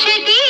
সেটি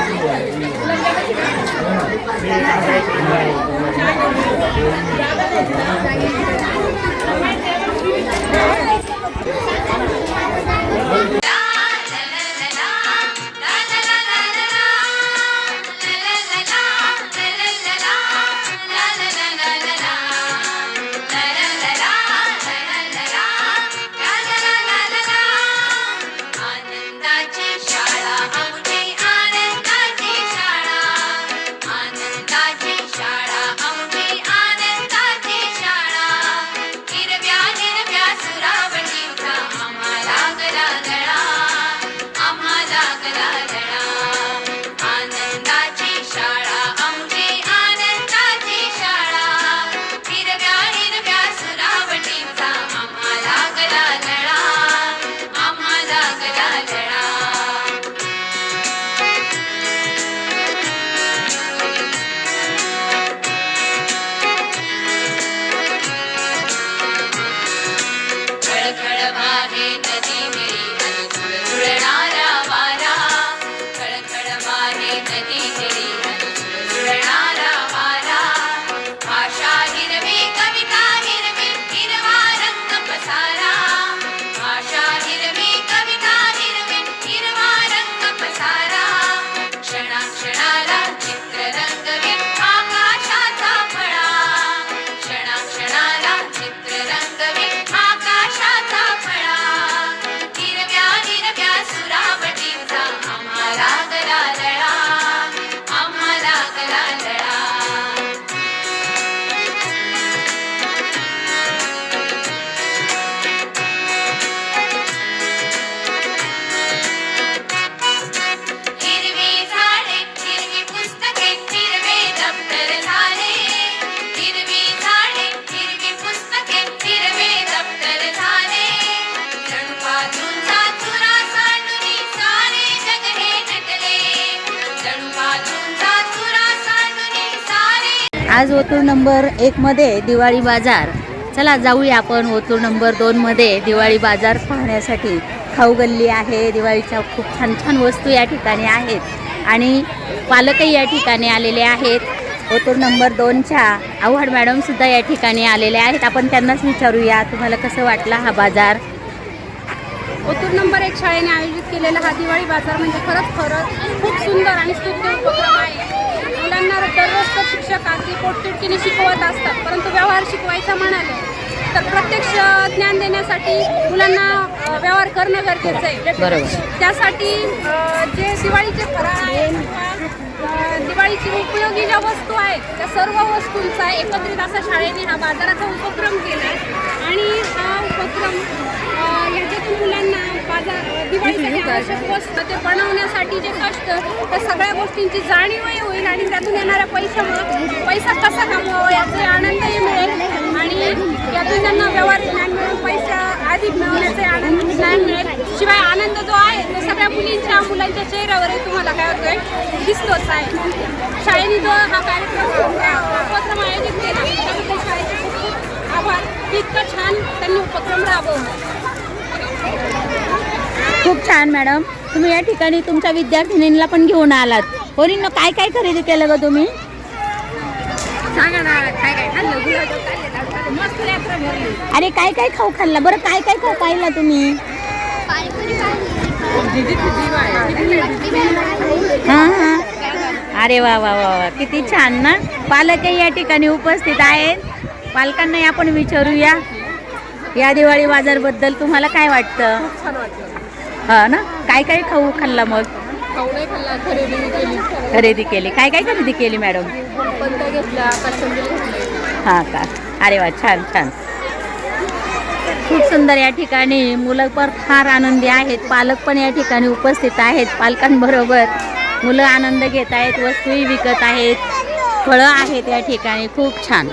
आज ओतूर नंबर एकमध्ये दिवाळी बाजार. चला जाऊया आपण ओतूर नंबर दोनमध्ये दिवाळी बाजार पाहण्यासाठी. खाऊ गल्ली आहे दिवाळीच्या खूप छान छान वस्तू या ठिकाणी आहेत. आणि पालकही या ठिकाणी आलेले आहेत. ओतूर नंबर दोनच्या आव्हाड मॅडमसुद्धा या ठिकाणी आलेले आहेत. आपण त्यांनाच विचारूया तुम्हाला कसं वाटला हा बाजार? ओतूर नंबर एक शाळेने आयोजित केलेला हा दिवाळी बाजार म्हणजे खरंच खरंच खूप सुंदर आणि स्तुत्य उपक्रम आहे. मुलांना दररोज शिक्षक अगदी पोटतिडकीने शिकवत असतात परंतु व्यवहार शिकवायचा म्हणाले तर प्रत्यक्ष ज्ञान देण्यासाठी मुलांना व्यवहार करणं गरजेचं आहे. त्यासाठी जे दिवाळीचे फराळ दिवाळीची उपयोगी ज्या वस्तू आहेत त्या सर्व वस्तूंचा एकत्रित असा शाळेने हा बाजाराचा उपक्रम केला आणि हा उपक्रम याच्यातून मुलांना बाजार दिवाळीसाठी आवश्यक वस्तू ते बनवण्यासाठी जे कष्ट त्या सगळ्या गोष्टींची जाणीवही होईल आणि त्यातून येणाऱ्या पैशामुळे पैसा कसा कमवावा याचा आनंदही मिळेल. आणि यातून त्यांना व्यवहार ज्ञान मिळून पैसा अधिक मिळवण्याचे आनंद ज्ञान मिळेल. शिवाय आनंद जो आहे तो सगळ्या मुलींच्या मुलांच्या चेहऱ्यावरही तुम्हाला काय होतोय दिसतोच आहे. शाळेने जो हा कार्यक्रम उपक्रम आयोजित केला त्याबद्दल शाळेचे खूप खूप आभार. इतकं छान त्यांनी उपक्रम राबवला. खूप छान मॅडम. तुम्ही या ठिकाणी तुमच्या विद्यार्थिनींना पण घेऊन आलात. पोरींनो काय काय खरेदी केलं ग तुम्ही? सांगा ना काय काय खाल्लं? गुलाब खाल्ले मस्त यात्रा भरली अरे काय काय खाऊ खाल्ला? बरं काय काय खाऊ पाहिला तुम्ही? हां हां. अरे वा वा वा वा. किती छान ना. पालकही या ठिकाणी उपस्थित आहेत. पालकांनाही आपण विचारूया. या दिवाळी बाजारबद्दल तुम्हाला काय वाटतं? छान वाटलं हा ना? काय काय खाऊ खाल्ला मग? खाऊ नाही खाल्ला खरेदी केली. खरेदी केली. काय काय खरेदी केली मॅडम? पंत घेतला कचंबी घेतली. हां का? अरे वा छान छान. खूप सुंदर या ठिकाणी मुलं पण फार आनंदी आहेत. पालक पण या ठिकाणी उपस्थित आहेत पालकांबरोबर. मुलं आनंद घेत आहेत वस्तूही विकत आहेत. फळं आहेत या ठिकाणी. खूप छान.